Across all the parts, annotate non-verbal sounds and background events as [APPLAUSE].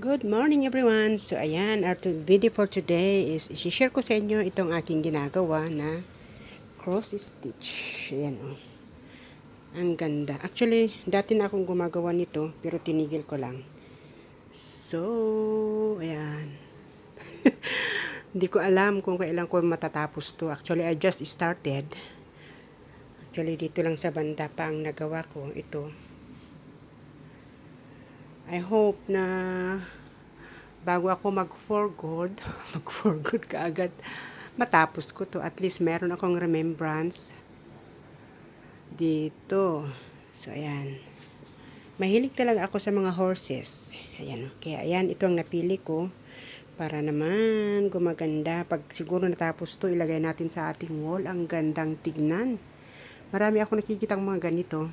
Good morning everyone! So ayan, our video for today is isi-share ko sa inyo itong aking ginagawa na cross stitch. Ayan oh. Ang ganda. Actually, dati na akong gumagawa nito pero tinigil ko lang. So, ayan. [LAUGHS] Hindi ko alam kung kailan ko matatapos to. Actually, I just started. Actually, dito lang sa banda pa ang nagawa ko. Ito. I hope na bago ako mag for good, [LAUGHS] mag for good kaagad, matapos ko to. At least meron akong remembrance dito. So, ayan. Mahilig talaga ako sa mga horses. Ayan. Kaya, ayan, ito ang napili ko. Para naman gumaganda. Pag siguro natapos to, ilagay natin sa ating wall. Ang gandang tignan. Marami ako nakikita mga ganito.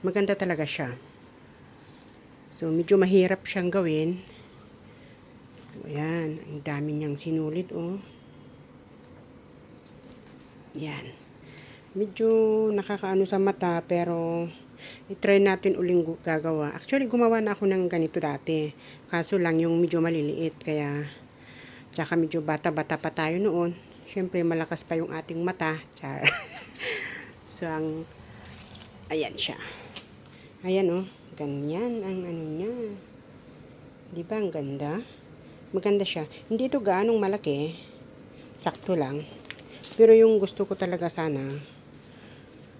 Maganda talaga siya. So, medyo mahirap siyang gawin. So, ayan. Ang dami niyang sinulit, oh. Yan. Medyo nakakaano sa mata, pero itry natin uling gagawa. Actually, gumawa na ako ng ganito dati. Kaso lang yung medyo maliliit. Kaya, tsaka medyo bata-bata pa tayo noon. Siyempre, malakas pa yung ating mata. Char. [LAUGHS] so, ang, ayan siya. Ayan, oh. Ganyan ang ano niya. Di ba ang ganda? Maganda siya. Hindi ito gaanong malaki. Sakto lang. Pero yung gusto ko talaga sana,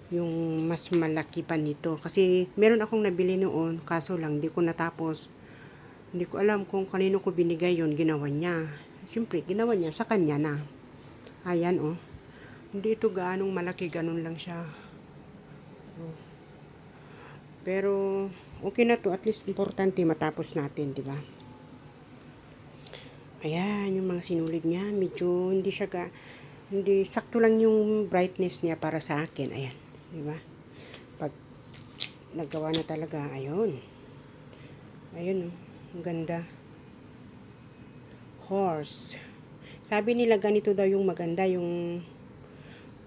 yung mas malaki pa nito. Kasi meron akong nabili noon, kaso lang di ko natapos. Hindi ko alam kung kanino ko binigay yon ginawa niya. Siyempre, ginawa niya sa kanya na. Ayan, oh. Hindi ito gaanong malaki, ganun lang siya. Oh. Pero, okay na to. At least, importante matapos natin, di ba? Ayan, yung mga sinulid niya. Medyo hindi siya ga... Hindi, sakto lang yung brightness niya para sa akin. Ayan, di ba? Pag nagawa na talaga, ayun. Ayun, oh. Ang ganda. Horse. Sabi nila ganito daw yung maganda, yung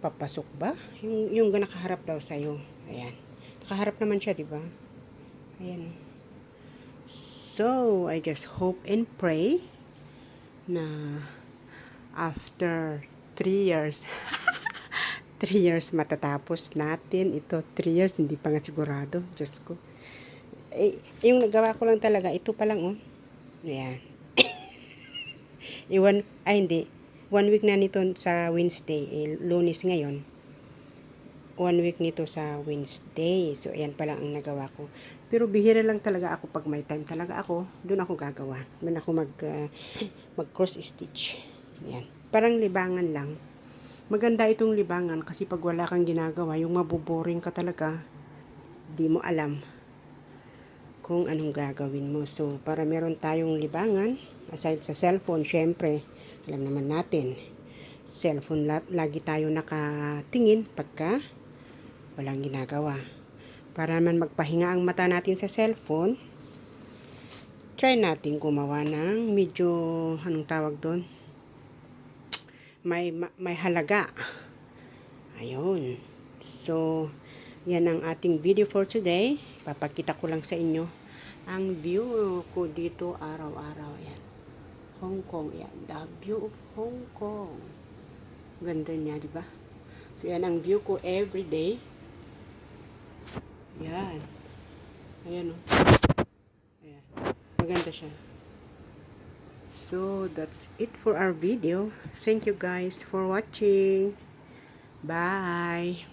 papasok ba? Yung, yung nakaharap daw sa'yo. Ayan. Nakaharap naman siya, di ba? Ayan. So, I just hope and pray na after 3 years [LAUGHS] 3 years matatapos natin. Ito 3 years hindi pa nga sigurado. Diyos ko. Eh, yung nagawa ko lang talaga ito pa lang oh. Ayan. [COUGHS] Iwan, ay hindi. One week na nito sa Wednesday eh, lunes ngayon one week nito sa Wednesday. So, ayan pala ang nagawa ko. Pero bihira lang talaga ako pag may time talaga ako, doon ako gagawa. Doon ako mag, [COUGHS] uh, mag cross stitch. Ayan. Parang libangan lang. Maganda itong libangan kasi pag wala kang ginagawa, yung mabuboring ka talaga, di mo alam kung anong gagawin mo. So, para meron tayong libangan, aside sa cellphone, syempre, alam naman natin, cellphone la- lagi tayo nakatingin pagka walang ginagawa. Para naman magpahinga ang mata natin sa cellphone, try natin gumawa ng medyo, anong tawag doon? May, ma- may halaga. Ayun. So, yan ang ating video for today. Papakita ko lang sa inyo ang view ko dito araw-araw. Yan. Hong Kong. Yan. The view of Hong Kong. Ganda niya, di ba? So, yan ang view ko every day. Yan. Ayan, oh. Ayan. Maganda siya. So, that's it for our video. Thank you guys for watching. Bye!